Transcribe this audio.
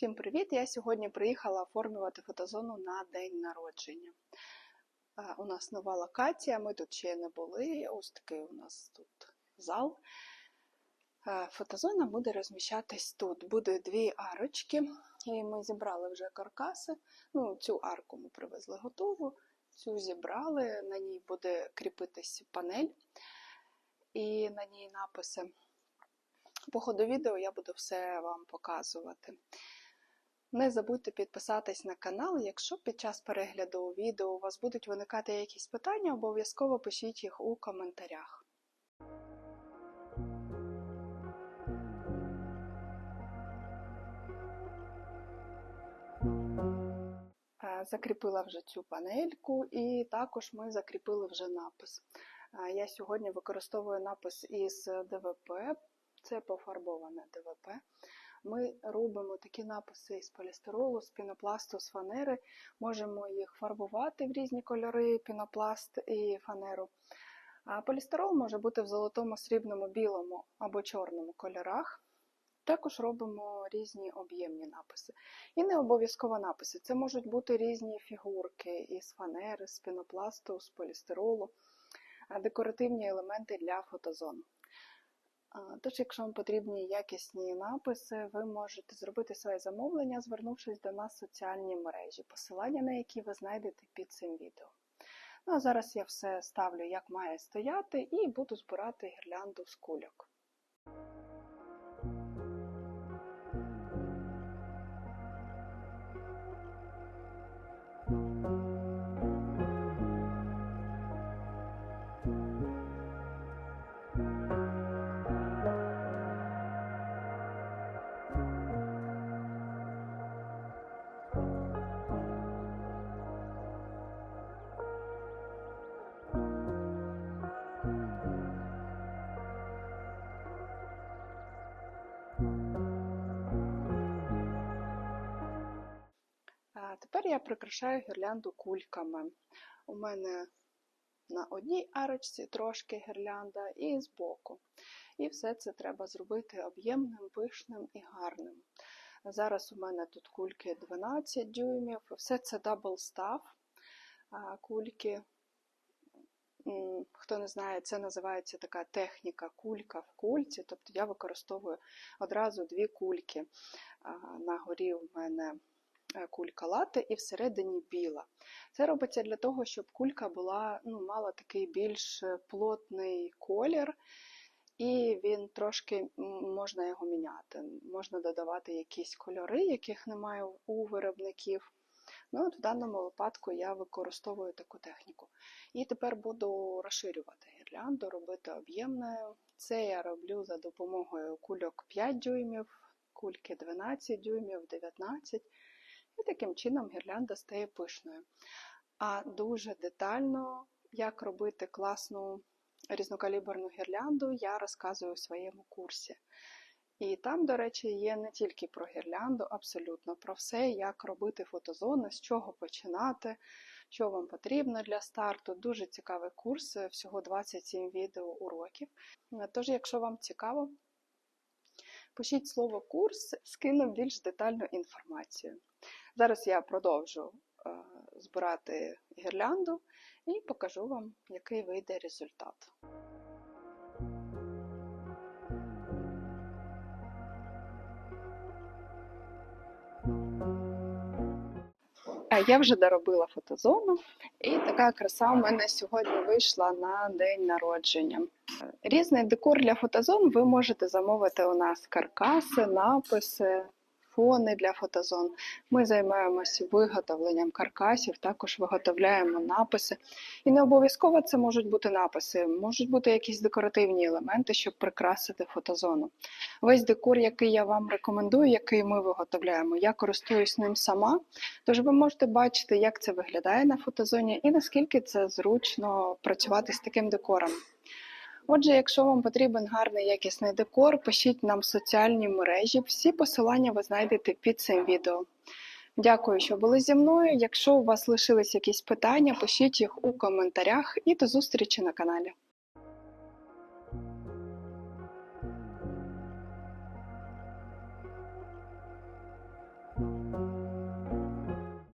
Всім привіт! Я сьогодні приїхала оформлювати фотозону на день народження. У нас нова локація, ми тут ще не були. Ось такий у нас тут зал. Фотозона буде розміщатись тут. Буде дві арочки, і ми зібрали вже каркаси. Ну, цю арку ми привезли готову, цю зібрали, на ній буде кріпитись панель і на ній написи. По ходу відео я буду все вам показувати. Не забудьте підписатись на канал. Якщо під час перегляду відео у вас будуть виникати якісь питання, обов'язково пишіть їх у коментарях. Е, Закріпила вже цю панельку, і також ми закріпили вже напис. Е, Я сьогодні використовую напис із ДВП, це пофарбоване ДВП. Ми робимо такі написи із полістиролу, з пінопласту, з фанери. Можемо їх фарбувати в різні кольори, пінопласт і фанеру. А полістирол може бути в золотому, срібному, білому або чорному кольорах. Також робимо різні об'ємні написи. І не обов'язково написи. Це можуть бути різні фігурки із фанери, з пінопласту, з полістиролу, декоративні елементи для фотозон. Тож, якщо вам потрібні якісні написи, ви можете зробити своє замовлення, звернувшись до нас в соціальні мережі, посилання на які ви знайдете під цим відео. Ну а зараз я все ставлю, як має стояти, і буду збирати гірлянду з кульок. Тепер я прикрашаю гірлянду кульками. У мене на одній арочці трошки гірлянда і збоку. І все це треба зробити об'ємним, пишним і гарним. Зараз у мене тут кульки 12 дюймів, все це дабл став. Кульки, хто не знає, це називається така техніка кулька в кульці. Тобто я використовую одразу дві кульки. На горі у мене е, кулька лати і всередині біла. Це робиться для того, щоб кулька була, ну, мала такий більш е, плотний колір, і він трошки можна його міняти. Можна додавати якісь кольори, яких немає у виробників. Ну, от в даному випадку я використовую таку техніку. І тепер буду розширювати гірлянду, робити об'ємною. Це я роблю за допомогою кульок 5 дюймів, кульки 12 дюймів, 19 і таким чином гірлянда стає пишною. А дуже детально, як робити класну різнокаліберну гірлянду, я розказую у своєму курсі. І там, до речі, є не тільки про гірлянду, абсолютно про все, як робити фотозони, з чого починати, що вам потрібно для старту. Дуже цікавий курс, всього 27 відео уроків. Тож, якщо вам цікаво, пишіть слово курс, скину більш детальну інформацію. Зараз я продовжу е, збирати гірлянду і покажу вам, який вийде результат. Я вже доробила фотозону, і така краса у мене сьогодні вийшла на день народження. Різний декор для фотозон ви можете замовити у нас каркаси, написи, фони для фотозон. Ми займаємося виготовленням каркасів, також виготовляємо написи. І не обов'язково це можуть бути написи, можуть бути якісь декоративні елементи, щоб прикрасити фотозону. Весь декор, який я вам рекомендую, який ми виготовляємо, я користуюсь ним сама. Тож ви можете бачити, як це виглядає на фотозоні і наскільки це зручно працювати з таким декором. Отже, якщо вам потрібен гарний якісний декор, пишіть нам в соціальні мережі. Всі посилання ви знайдете під цим відео. Дякую, що були зі мною. Якщо у вас лишились якісь питання, пишіть їх у коментарях і до зустрічі на каналі.